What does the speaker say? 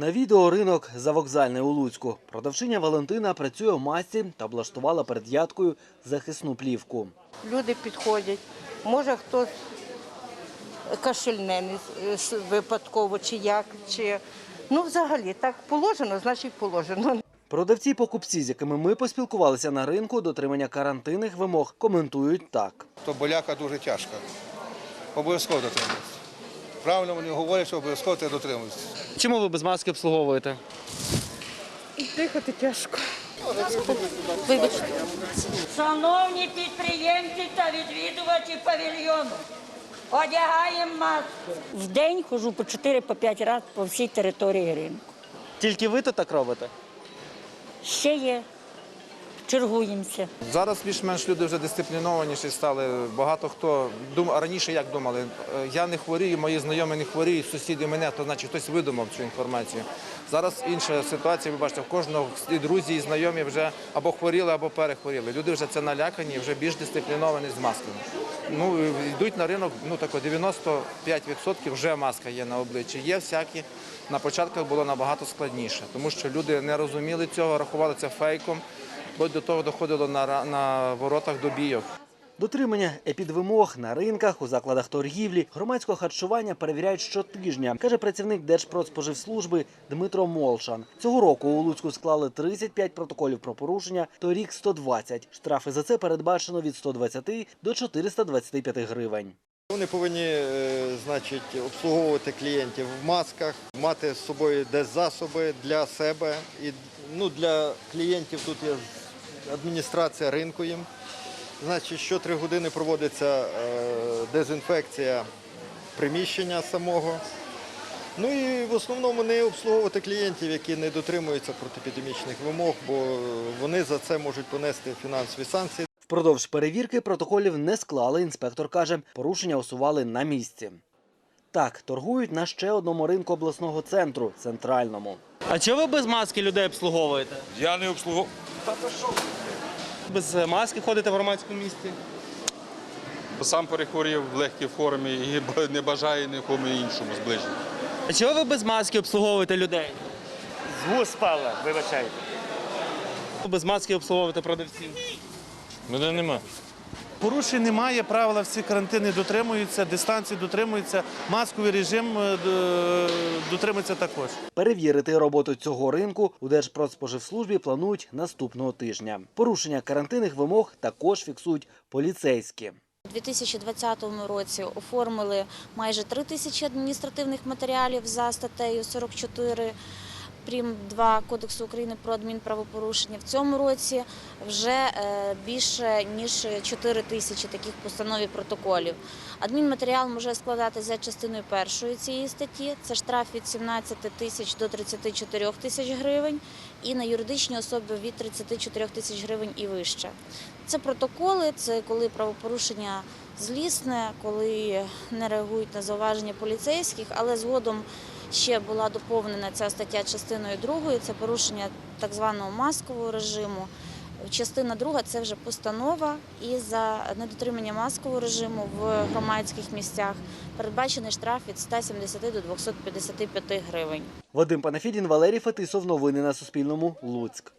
На відео ринок завокзальний у Луцьку. Продавчиня Валентина працює в масці та облаштувала перед ядкою захисну плівку. Люди підходять. Може хтось кашельне випадково чи як, чи ну взагалі так положено, значить положено. Продавці покупці, з якими ми поспілкувалися на ринку, дотримання карантинних вимог коментують так. то боляка дуже тяжко. Обов'язково дотримуйтесь. Правильно вони говорять, що обов'язково треба дотримуватися. Чому ви без маски обслуговуєте? Дихати тяжко. Вибачте. Шановні підприємці та відвідувачі павільйону, одягаємо маски. В день хожу по 4-5 разів по всій території ринку. Тільки ви то так робите? Ще є, чергуємося. Зараз більш-менш люди вже дисциплінованіші стали. Багато хто дум... раніше як думали, е, я не хворію, мої знайомі не хворіють, сусіди мене, то значить хтось видумав цю інформацію. Зараз інша ситуація, ви бачите, в кожного і друзі, і знайомі вже або хворіли, або перехворіли. Люди вже це налякані, вже більш дисципліновані з масками. Ну йдуть на ринок, ну тако 95% вже маска є на обличчі. Є всякі. На початках було набагато складніше, тому що люди не розуміли цього, рахували це фейком. Вплоть до того доходило на, на воротах до бійок. Дотримання епідвимог на ринках, у закладах торгівлі, громадського харчування перевіряють щотижня, каже працівник Держпродспоживслужби Дмитро Молшан. Цього року у Луцьку склали 35 протоколів про порушення, торік 120. Штрафи за це передбачено від 120 до 425 гривень. Вони повинні е, значить, обслуговувати клієнтів в масках, мати з собою десь засоби для себе. І ну, для клієнтів тут є адміністрація ринку їм. Значить, що три години проводиться е, дезінфекція приміщення самого. Ну і в основному не обслуговувати клієнтів, які не дотримуються протипідемічних вимог, бо вони за це можуть понести фінансові санкції. Впродовж перевірки протоколів не склали. Інспектор каже, порушення усували на місці. Так, торгують на ще одному ринку обласного центру центральному. А чого ви без маски людей обслуговуєте? Я не обслуговую. Та то що? Без е, маски ходите в громадському місці? Сам перехворів в легкій формі і не бажаю нікому іншому зближення. А чого ви без маски обслуговуєте людей? З спала, вибачайте. Без маски обслуговуєте продавців? Мене нема. Порушень немає, правила всі карантини дотримуються, дистанції дотримуються, масковий режим е, дотримується також. Перевірити роботу цього ринку у Держпродспоживслужбі планують наступного тижня. Порушення карантинних вимог також фіксують поліцейські. У 2020 році оформили майже 3 тисячі адміністративних матеріалів за статтею 44 прим. 2 Кодексу України про адмінправопорушення. В цьому році вже е, більше ніж 4 тисячі таких постанов і протоколів. Адмінматеріал може складатися за частиною першої цієї статті. Це штраф від 17 тисяч до 34 тисяч гривень і на юридичні особи від 34 тисяч гривень і вище. Це протоколи, це коли правопорушення злісне, коли не реагують на зауваження поліцейських, але згодом ще була доповнена ця стаття частиною другою. Це порушення так званого маскового режиму. Частина друга це вже постанова, і за недотримання маскового режиму в громадських місцях передбачений штраф від 170 до 255 гривень. Вадим Панафідін, Валерій Фетисов. Новини на Суспільному. Луцьк.